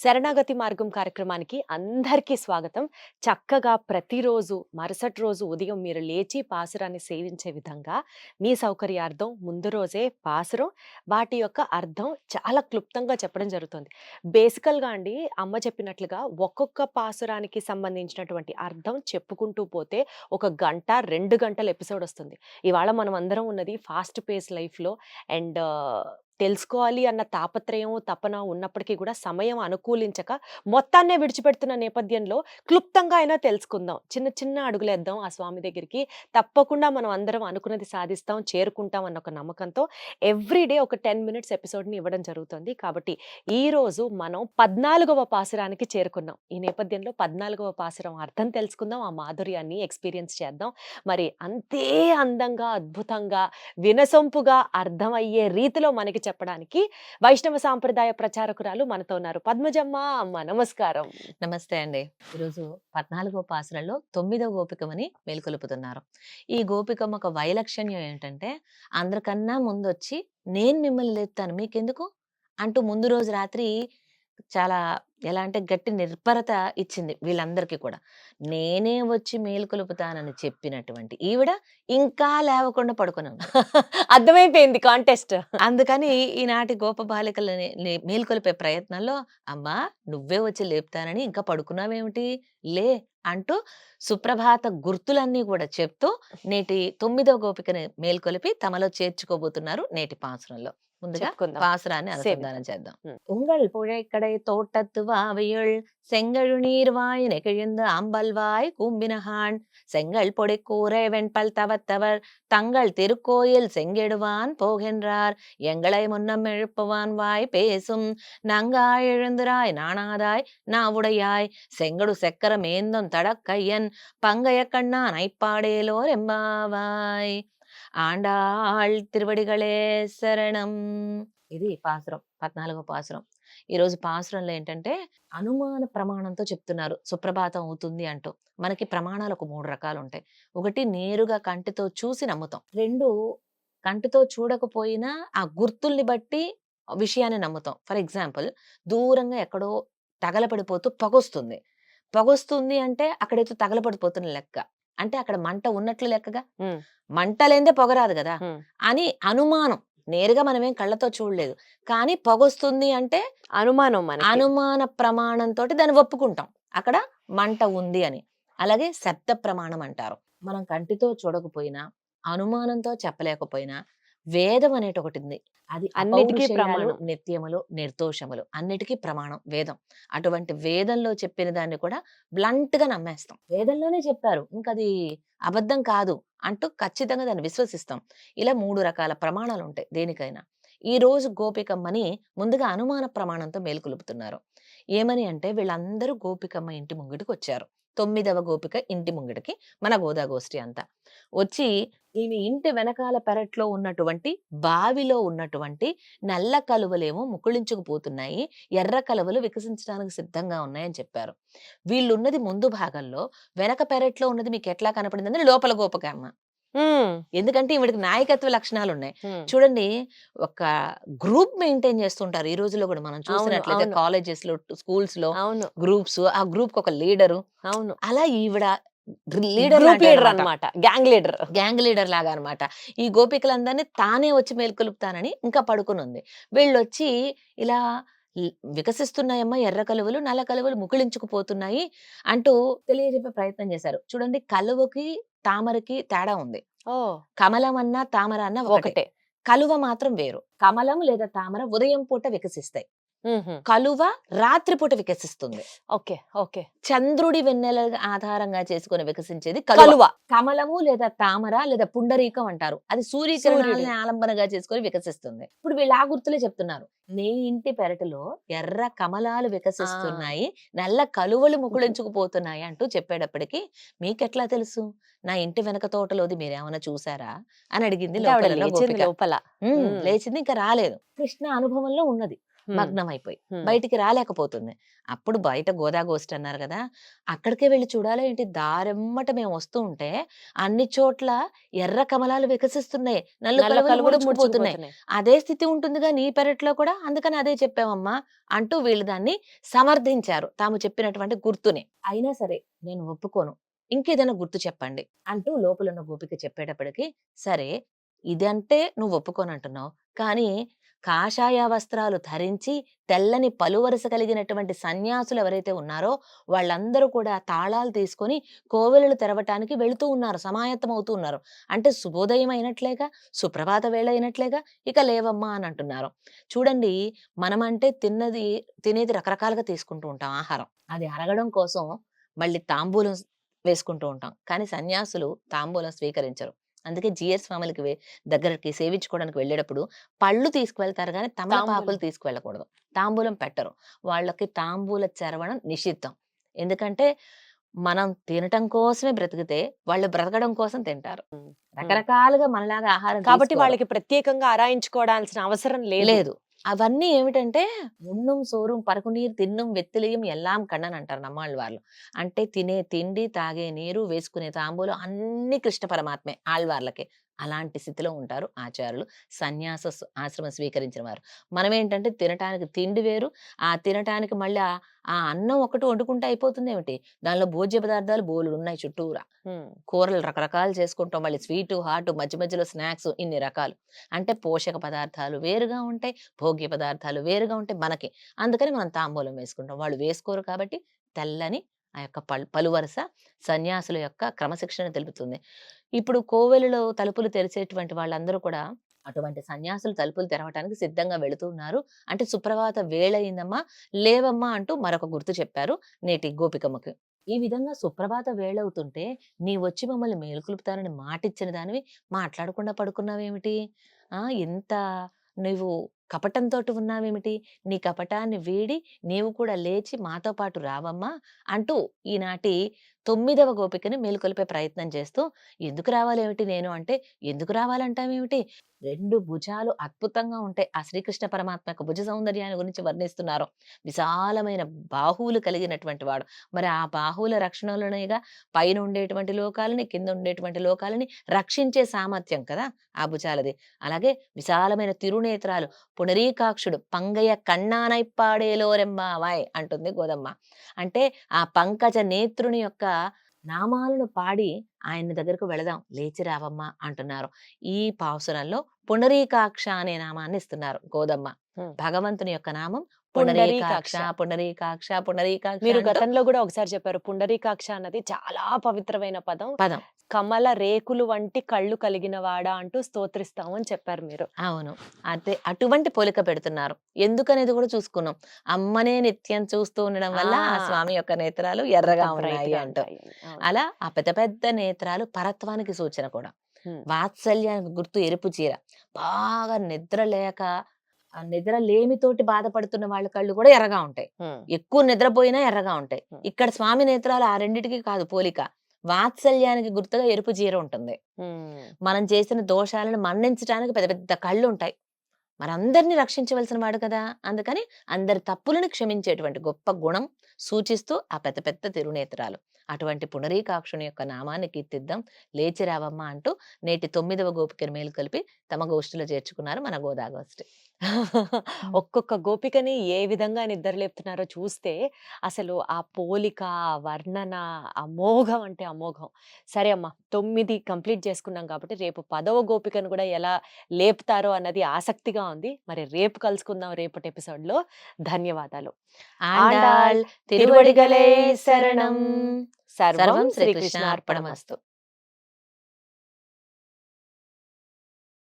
శరణాగతి మార్గం కార్యక్రమానికి అందరికీ స్వాగతం. చక్కగా ప్రతిరోజు మరుసటి రోజు ఉదయం మీరు లేచి పాసురాన్ని సేవించే విధంగా మీ సౌకర్యార్థం ముందు రోజే పాసురం. వాటి యొక్క అర్థం చాలా క్లుప్తంగా చెప్పడం జరుగుతుంది. బేసికల్గా అండి అమ్మ చెప్పినట్లుగా ఒక్కొక్క పాసురానికి సంబంధించినటువంటి అర్థం చెప్పుకుంటూ పోతే ఒక గంట రెండు గంటల ఎపిసోడ్ వస్తుంది. ఇవాళ మనం అందరం ఉన్నది ఫాస్ట్ పేస్ లైఫ్లో అండ్ తెలుసుకోవాలి అన్న తాపత్రయం తపన ఉన్నప్పటికీ కూడా సమయం అనుకూలించక మొత్తాన్నే విడిచిపెడుతున్న నేపథ్యంలో క్లుప్తంగా అయినా తెలుసుకుందాం. చిన్న చిన్న అడుగులేద్దాం ఆ స్వామి దగ్గరికి. తప్పకుండా మనం అందరం అనుకున్నది సాధిస్తాం చేరుకుంటాం అన్న ఒక నమ్మకంతో ఎవ్రీడే ఒక టెన్ మినిట్స్ ఎపిసోడ్ని ఇవ్వడం జరుగుతుంది. కాబట్టి ఈ రోజు మనం పద్నాలుగవ పాసురానికి చేరుకున్నాం. ఈ నేపథ్యంలో పద్నాలుగవ పాసురం అర్థం తెలుసుకుందాం. ఆ మాధుర్యాన్ని ఎక్స్పీరియన్స్ చేద్దాం. మరి అంతే అందంగా అద్భుతంగా వినసొంపుగా అర్థమయ్యే రీతిలో మనకి చెప్పడానికి వైష్ణవ సాంప్రదాయ ప్రచారకురాలు మనతో ఉన్నారు. పద్మజమ్మ అమ్మ నమస్కారం. నమస్తే అండి. ఈరోజు పద్నాలుగో పాసులలో తొమ్మిదో గోపికమని మేల్కొలుపుతున్నారు. ఈ గోపికమ్మ ఒక వైలక్షణ్యం ఏంటంటే అందరికన్నా ముందు వచ్చి నేను మిమ్మల్ని లేపుతాను మీకెందుకు? అంటూ ముందు రోజు రాత్రి చాలా ఎలా అంటే గట్టి నిర్భరత ఇచ్చింది వీళ్ళందరికీ కూడా. నేనే వచ్చి మేల్కొలుపుతానని చెప్పినటువంటి ఈవిడ ఇంకా లేవకుండా పడుకుని ఉంది అర్థమైపోయింది కాంటెస్ట్. అందుకని ఈనాటి గోప బాలికలని మేల్కొలిపే ప్రయత్నంలో అమ్మా నువ్వే వచ్చి లేపుతానని ఇంకా పడుకున్నావేమిటి? లే అంటూ సుప్రభాత గుర్తులన్నీ కూడా చెప్తూ నేటి తొమ్మిదో గోపికని మేల్కొలిపి తమలో చేర్చుకోబోతున్నారు నేటి పాసురంలో. ముందుగా చెప్పుకుందాం பாசுரான்னு சரி. అనుసంధానం చేద్దాం ம். உங்கள் புழைக்கடை தோட்டத்து வாவியுள் செங்கழு நீர்வாய் நெகிழ்ந்து ஆம்பல்வாய் கூம்பினகான் செங்கல் பொடி கூரை வெண்பல் தவத்தவர் தங்கள் திருக்கோயில் செங்கிடுவான் போகின்றார் எங்களை முன்னம் எழுப்புவான் வாய் பேசும் நங்காய் எழுந்திராய் நாணாதாய் நாவுடையாய் செங்கடு செக்கர மேந்தம் தடக்கையன் பங்கைய கண்ணா நைப்பாடேலோர் எம்பாவாய் ఆండాళ్ తిరువడిగళే శరణం. ఇది పాసురం పద్నాలుగో పాసురం. ఈరోజు పాసురంలో ఏంటంటే అనుమాన ప్రమాణంతో చెప్తున్నారు. సుప్రభాతం అవుతుంది అంటూ. మనకి ప్రమాణాలు ఒక మూడు రకాలు ఉంటాయి ఒకటి నేరుగా కంటితో చూసి నమ్ముతాం. రెండు కంటితో చూడకపోయినా ఆ గుర్తుల్ని బట్టి విషయాన్ని నమ్ముతాం. ఫర్ ఎగ్జాంపుల్ దూరంగా ఎక్కడో తగలపడిపోతూ పొగొస్తుంది. పొగొస్తుంది అంటే అక్కడైతే తగలపడిపోతున్న లెక్క. అంటే అక్కడ మంట ఉన్నట్లు లెక్కగా. మంట లేదే పొగరాదు కదా. అని అనుమానం. నేరుగా మనమేం కళ్ళతో చూడలేదు. కానీ పొగొస్తుంది అంటే అనుమానం మన అనుమాన ప్రమాణంతో దాన్ని ఒప్పుకుంటాం. అక్కడ మంట ఉంది అని. అలాగే శబ్ద ప్రమాణం అంటారు. మనం కంటితో చూడకపోయినా అనుమానంతో చెప్పలేకపోయినా వేదం అనేటి ఒకటి ఉంది అది అన్నిటికీ ప్రమాణం. నిత్యములు నిర్దోషములు అన్నిటికీ ప్రమాణం వేదం. అటువంటి వేదంలో చెప్పిన దాన్ని కూడా బ్లంట్గా నమ్మేస్తాం. వేదంలోనే చెప్పారు. ఇంకా అది అబద్ధం కాదు అంటూ ఖచ్చితంగా దాన్ని విశ్వసిస్తాం. ఇలా మూడు రకాల ప్రమాణాలు ఉంటాయి దేనికైనా. ఈ రోజు గోపికమ్మని ముందుగా అనుమాన ప్రమాణంతో మేలుకొలుపుతున్నారు. ఏమని అంటే వీళ్ళందరూ గోపికమ్మ ఇంటి ముంగిటికి వచ్చారు తొమ్మిదవ గోపిక ఇంటి ముంగిటికి మన గోదాగోష్ఠి అంతా. వచ్చి ఈమె ఇంటి వెనకాల పెరట్లో ఉన్నటువంటి బావిలో ఉన్నటువంటి నల్ల కలువలేమో ముకుళించుకుపోతున్నాయి ఎర్ర కలువలు వికసించడానికి సిద్ధంగా ఉన్నాయని చెప్పారు. వీళ్ళున్నది ముందు భాగంలో వెనక పెరట్లో ఉన్నది మీకు ఎట్లా కనపడిందని లోపల గోపకమ్మ. ఎందుకంటే ఈవిడికి నాయకత్వ లక్షణాలు ఉన్నాయి. చూడండి ఒక గ్రూప్ మెయింటైన్ చేస్తుంటారు ఈ రోజుల్లో కూడా మనం చూసినట్లయితే. కాలేజెస్లో స్కూల్స్లో గ్రూప్స్ ఆ గ్రూప్ ఒక లీడరు. అవును. అలా ఈవిడ లీడర్ లీడర్ అన్నమాట. Gang leader. గ్యాంగ్ లీడర్ లాగా అన్నమాట ఈ గోపికలందరినీ తానే వచ్చి మేల్కొలుపుతానని ఇంకా పడుకుని ఉంది వీళ్ళు వచ్చి ఇలా వికసిస్తున్నాయమ్మా ఎర్ర కలువలు నల్ల కలువలు ముకుళించుకుపోతున్నాయి అంటూ తెలియజెప్పే ప్రయత్నం చేశారు. చూడండి కలువకి తామరకి తేడా ఉంది. కమలం అన్నా తామర అన్నా ఒకటే. కలువ మాత్రం వేరు. కమలం లేదా తామర ఉదయం పూట వికసిస్తాయి. కలువ రాత్రిపూట వికసిస్తుంది. Okay okay. చంద్రుడి వెన్నెల ఆధారంగా చేసుకుని వికసించేది కలువ. కమలము లేదా తామర లేదా పుండరీకం అంటారు. అది సూర్యకిరణాలని. ఆలంబనగా చేసుకొని వికసిస్తుంది. ఇప్పుడు వీళ్ళు ఆ గుర్తులే చెప్తున్నారు. నీ ఇంటి పెరటిలో ఎర్ర కమలాలు వికసిస్తున్నాయి నల్ల కలువలు ముకుళించుకుపోతున్నాయి అంటూ చెప్పేటప్పటికి మీకెట్లా తెలుసు? నా ఇంటి వెనక తోటలోది మీరేమైనా చూసారా? అని అడిగింది లోపల. లేచింది ఇంకా రాలేదు. కృష్ణ అనుభవంలో ఉన్నది. మగ్నం అయిపోయి. బయటికి రాలేకపోతుంది. అప్పుడు బయట గోదాగోష్ఠి అన్నారు కదా అక్కడికే వెళ్ళి చూడాలి ఏంటి? దారెమ్మట మేము వస్తూ ఉంటే అన్ని చోట్ల ఎర్ర కమలాలు వికసిస్తున్నాయి. నల్లు కలువలు ముడుచుకుపోతున్నాయి. అదే స్థితి ఉంటుందిగా నీ పెరట్లో కూడా? అందుకని అదే చెప్పామమ్మా అంటూ వీళ్ళు దాన్ని సమర్థించారు. తాము చెప్పినటువంటి గుర్తుని. అయినా సరే నేను ఒప్పుకోను. ఇంకేదైనా గుర్తు చెప్పండి అంటూ లోపల ఉన్న గోపిక చెప్పేటప్పటికి సరే ఇదంటే నువ్వు ఒప్పుకోనంటున్నావు. కానీ కాషాయ వస్త్రాలు ధరించి తెల్లని పలువరుస కలిగినటువంటి సన్యాసులు ఎవరైతే ఉన్నారో వాళ్ళందరూ కూడా తాళాలు తీసుకొని కోవెలలు తెరవటానికి వెళుతూ ఉన్నారు సమాయత్తం అవుతూ ఉన్నారు. అంటే శుభోదయం అయినట్లేగా సుప్రభాత వేళ అయినట్లేగా ఇక లేవమ్మా అని అంటున్నారు. చూడండి మనమంటే తిన్నది తినేది రకరకాలుగా తీసుకుంటూ ఉంటాం ఆహారం. అది అరగడం కోసం మళ్ళీ తాంబూలం వేసుకుంటూ ఉంటాం. కానీ సన్యాసులు తాంబూలం స్వీకరించరు. అందుకే జిఎస్ స్వాములకి వే- దగ్గరికి సేవించుకోవడానికి వెళ్ళేటప్పుడు పళ్ళు తీసుకువెళ్తారు కానీ తమలపాకులు. తీసుకువెళ్ళకూడదు. తాంబూలం పెట్టరు. వాళ్ళకి తాంబూల చరవణం నిషిద్ధం. ఎందుకంటే మనం తినటం కోసమే బ్రతికితే వాళ్ళు బ్రతకడం కోసం తింటారు. రకరకాలుగా మనలాగా ఆహారం కాబట్టి. వాళ్ళకి ప్రత్యేకంగా అరాయించుకోవాల్సిన అవసరం లేదు. అవన్నీ ఏమిటంటే ఉన్నం పరకు పరకునీరు తిన్నం వెత్తిలియం ఎల్లాం కಣ್ಣని అంటారు నమ్మాళ్ళ వాళ్ళు. అంటే తినే తిండి తాగే నీరు వేసుకునే తాంబూలు అన్ని కృష్ణ పరమాత్మే ఆళ్వార్లకి. అలాంటి స్థితిలో ఉంటారు ఆచార్యులు. సన్యాస ఆశ్రమం స్వీకరించిన వారు. మనం ఏంటంటే తినటానికి తిండి వేరు. ఆ తినటానికి మళ్ళీ ఆ- అన్నం ఒకటి వండుకుంటే అయిపోతుంది ఏమిటి? దానిలో భోజ్య పదార్థాలు బోలుడు ఉన్నాయి చుట్టూరా. కూరలు రకరకాలు చేసుకుంటాం. మళ్ళీ స్వీటు హాట్ మధ్య మధ్యలో స్నాక్స్ ఇన్ని రకాలు. అంటే పోషక పదార్థాలు వేరుగా ఉంటాయి. భోగ్య పదార్థాలు వేరుగా ఉంటాయి మనకి. అందుకని మనం తాంబూలం వేసుకుంటాం. వాళ్ళు వేసుకోరు కాబట్టి తెల్లని ఆ యొక్క పల్ పలువరస సన్యాసుల యొక్క క్రమశిక్షణ తెలుపుతుంది. ఇప్పుడు కోవెలలో తలుపులు తెరిచేటువంటి వాళ్ళందరూ కూడా అటువంటి సన్యాసులు తలుపులు తెరవటానికి సిద్ధంగా వెళుతున్నారు అంటే సుప్రభాత వేళయిందమ్మా లేవమ్మా అంటూ మరొక గుర్తు చెప్పారు నేటి గోపికమ్మకి. ఈ విధంగా సుప్రభాత వేళవుతుంటే నీ వచ్చి మమ్మల్ని మేలుకొలుపుతానని మాటిచ్చిన దానివి మాట్లాడకుండా పడుకున్నావేమిటి? ఆ ఎంత నువ్వు కపటంతో ఉన్నావేమిటి? నీ కపటాన్ని వీడి నీవు కూడా లేచి మాతో పాటు రావమ్మా అంటూ ఈనాటి తొమ్మిదవ గోపికని మేలుకొలిపే ప్రయత్నం చేస్తూ ఎందుకు రావాలేమిటి నేను? అంటే ఎందుకు రావాలంటామేమిటి రెండు భుజాలు అద్భుతంగా ఉంటాయి. ఆ శ్రీకృష్ణ పరమాత్మ యొక్క భుజ సౌందర్యాన్ని గురించి వర్ణిస్తున్నారు. విశాలమైన బాహువులు కలిగినటువంటి వాడు. మరి ఆ బాహువుల రక్షణలోనేగా పైన ఉండేటువంటి లోకాలని కింద ఉండేటువంటి లోకాలని రక్షించే సామర్థ్యం కదా ఆ భుజాలది. అలాగే విశాలమైన తిరునేత్రాలు పునరీకాక్షుడు పంగయ్య కన్నానైపాడేలోరెమ్మావాయ్ అంటుంది గోదమ్మ. అంటే ఆ పంకజ నేత్రుని యొక్క నామాలను పాడి ఆయన దగ్గరకు వెళదాం. లేచి రావమ్మా అంటున్నారు. ఈ పావసరంలో పునరీకాక్ష అనే నామాన్ని ఇస్తున్నారు. గోదమ్మ. భగవంతుని యొక్క నామం. పునరీకాక్ష. పునరీకాక్ష పునరీకాక్ష మీరు అంటూ గతంలో కూడా ఒకసారి చెప్పారు. పుండరీకాక్ష అన్నది చాలా పవిత్రమైన పదం. పదం. కమల రేకులు వంటి కళ్ళు కలిగిన వాడా అంటూ స్తోత్రిస్తామని చెప్పారు మీరు. అవును. అదే అటువంటి పోలిక పెడుతున్నారు. ఎందుకనేది కూడా చూసుకున్నాం. అమ్మనే నిత్యం చూస్తూ ఉండడం వల్ల ఆ. స్వామి యొక్క నేత్రాలు ఎర్రగా ఉన్నాయి అంటూ. అలా ఆ పెద్ద పెద్ద నేత్రాలు పరత్వానికి సూచన కూడా. వాత్సల్యానికి గుర్తు ఎరుపు చీర. బాగా నిద్ర లేక ఆ నిద్ర లేమితోటి బాధపడుతున్న వాళ్ళ కళ్ళు కూడా ఎర్రగా ఉంటాయి. ఎక్కువ నిద్రపోయినా ఎర్రగా ఉంటాయి. ఇక్కడ స్వామి నేత్రాలు ఆ రెండిటికి కాదు పోలిక. వాత్సల్యానికి గుర్తుగా ఎరుపు చీర ఉంటుంది. మనం చేసిన దోషాలను మన్నించడానికి పెద్ద పెద్ద కళ్ళు ఉంటాయి మనందరినీ రక్షించవలసిన వాడు కదా! అందుకని అందరి తప్పులను క్షమించేటువంటి గొప్ప గుణం సూచిస్తూ ఆ పెద్ద పెద్ద తిరునేత్రాలు. అటువంటి పునరీకాక్షుని యొక్క నామాన్ని కీర్తిద్దాం. లేచి రావమ్మ అంటూ నేటి తొమ్మిదవ గోపికను మేలు కలిపి తమ గోష్ఠిలో చేర్చుకున్నారు మన గోదాగోష్ఠి. ఒక్కొక్క గోపికని ఏ విధంగా నిద్రలేపుతున్నారో చూస్తే అసలు ఆ పోలిక వర్ణన అమోఘం అంటే అమోఘం సరే అమ్మా తొమ్మిది కంప్లీట్ చేసుకున్నాం కాబట్టి రేపు పదవ గోపికను కూడా ఎలా లేపుతారో అన్నది ఆసక్తిగా ఉంది. మరి రేపు కలుసుకుందాం రేపటి ఎపిసోడ్లో ధన్యవాదాలు తిరువడిగలే శరణం. సర్వం శ్రీకృష్ణార్పణమస్తు.